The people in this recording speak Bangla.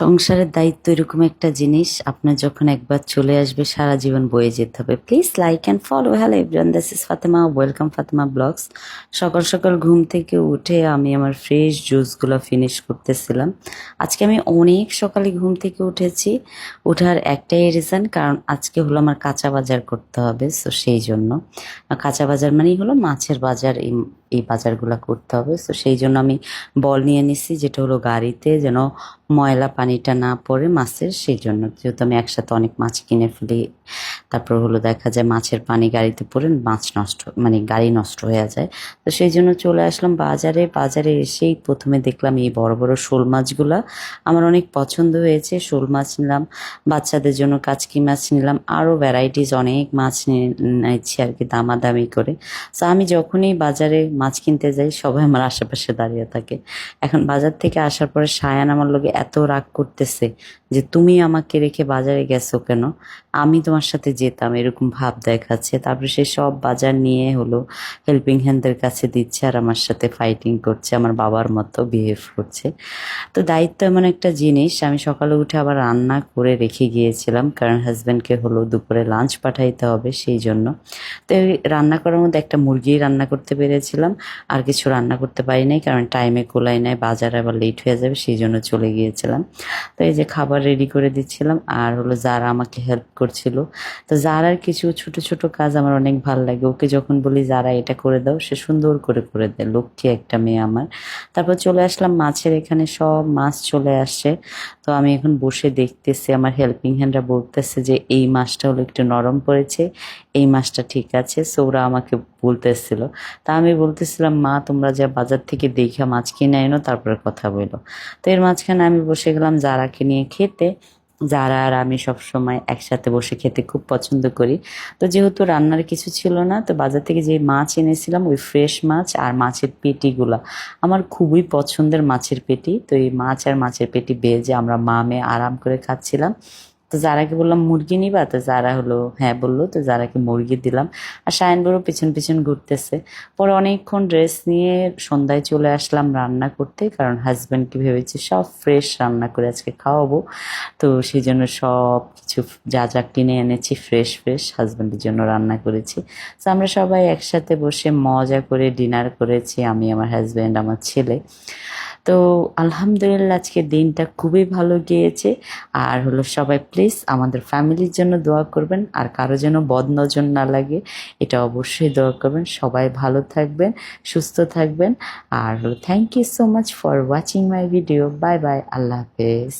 সংসারের দায়িত্ব এরকম একটা জিনিস, আপনার যখন একবার চলে আসবে, সারা জীবন বয়ে যেতে হবে। Please like and follow hello everyone this is Fatema welcome Fatema blogs সকাল সকাল ঘুম থেকে উঠে আমি আমার ফ্রেশ জুসগুলো ফিনিশ করতেছিলাম। আজকে আমি অনেক সকালে ঘুম থেকে উঠেছি। ওঠার একটাই রিজন কারণ আজকে হলো আমার কাঁচা বাজার করতে হবে সো সেই জন্য। কাঁচা বাজার মানেই হলো মাছের বাজার, এই এই বাজারগুলো করতে হবে সো সেই জন্য আমি বল নিয়ে নিছি, যেটা হলো গাড়িতে যেন ময়লা পানিটা না পড়ে মাছের সেই জন্য যেহেতু আমি একসাথে অনেক মাছ কিনে ফেলি তারপর হলো দেখা যায় মাছের পানি গাড়িতে পড়ে মাছ নষ্ট মানে গাড়ি নষ্ট হয়ে যায়। তো সেই জন্য চলে আসলাম বাজারে। বাজারে এসেই প্রথমে দেখলাম এই বড় বড় শোল মাছগুলা। আমার অনেক পছন্দ হয়েছে, শোল মাছ নিলাম, বাচ্চাদের জন্য কাচকি মাছ নিলাম। আরও ভ্যারাইটিস অনেক মাছ নিয়ে- নিচ্ছি আর কি দামাদামি করে। তো আমি যখনই বাজারে মাছ কিনতে যাই, সবাই আমার আশেপাশে দাঁড়িয়ে থাকে। এখন বাজার থেকে আসার পরে সায়ান আমার লোকে এত রাগ করতেছে যে, তুমি আমাকে রেখে বাজারে গেছো কেন? আমি তোমার সাথে যেতাম, এরকম ভাব দেখাচ্ছে। তারপরে সে সব বাজার নিয়ে হলো হেল্পিং হ্যান্ডের কাছে দিচ্ছে আর আমার সাথে ফাইটিং করছে, আমার বাবার মতো বিহেভ করছে। তো দায়িত্ব এমন একটা জিনিস, আমি সকালে উঠে আবার রান্না করে রেখে গিয়েছিলাম, কারণ হাজব্যান্ডকে হলো দুপুরে লাঞ্চ পাঠাইতে হবে সেই জন্য। তো রান্না করার মধ্যে একটা মুরগি রান্না করতে পেরেছিলাম, আর কিছু রান্না করতে পারি নাই, কারণ টাইমে কোলাই নাই বাজার আবার লেট হয়ে যাবে, সেই জন্য চলে গিয়েছিলাম। তো এই যে খাবার রেডি করে দিচ্ছিলাম, আর হলো যারা আমাকে হেল্প করছিল তো যারার কিছু ছোট ছোট কাজ আমার অনেক ভালো লাগে। ওকে যখন বলি যারা এটা করে দাও। সে সুন্দর করে করে দেয় লক্ষ্মী একটা মেয়ে আমার। তারপর চলে আসলাম মাছের এখানে, সব মাছ চলে আসছে তো আমি এখন বসে দেখতেছি, আমার হেল্পিং হ্যান্ডরা বলতেছে যে, এই মাছটা হলো একটু নরম পড়েছে, এই মাছটা ঠিক আছে। সো ওরা আমাকে বলতেছিল। তা আমি বলতেছিলাম, মা, তোমরা যা বাজার থেকে দেখে মাছ কিনে এনো তারপরে কথা বলো। তো এর মাঝখানে আমি বসে গেলাম জারাকে নিয়ে খেতে। যারা আর আমি সব সময় একসাথে বসে খেতে খুব পছন্দ করি। তো যেহেতু রান্নার কিছু ছিল না, তো বাজার থেকে যে মাছ এনেছিলাম, ওই ফ্রেশ মাছ আর মাছের পেটিগুলো। আমার খুবই পছন্দের মাছের পেটি। তো এই মাছ আর মাছের পেটি বেজে আমরা মা মেয়ে আরাম করে খাচ্ছিলাম। তো যারাকে বললাম মুরগি নিবা, তো যারা হলো হ্যাঁ বলল, তো যারাকে মুরগি দিলাম। আর সায়ন বড় পিছন পিছন ঘুরতেছে। পরে অনেকক্ষণ ড্রেস নিয়ে সন্ধ্যায় চলে আসলাম রান্না করতে, কারণ হাজব্যান্ডকে ভেবেছি সব ফ্রেশ রান্না করে আজকে খাওয়াবো। তো সেই জন্য সব কিছু যা যা কিনে এনেছি ফ্রেশ ফ্রেশ হাজব্যান্ডের জন্য রান্না করেছি। তো আমরা সবাই একসাথে বসে মজা করে ডিনার করেছি, আমি, আমার হাজব্যান্ড আমার ছেলে। তো আলহামদুলিল্লাহ আজকে দিনটা খুবই ভালো গিয়েছে। আর হলো সবাই প্লিজ আমাদের ফ্যামিলির জন্য দোয়া করবেন, আর কারও যেন বদনজর না লাগে, এটা অবশ্যই দোয়া করবেন। সবাই ভালো থাকবেন, সুস্থ থাকবেন। আর হলো thank you so much for watching my video bye bye আল্লাহ হাফেজ।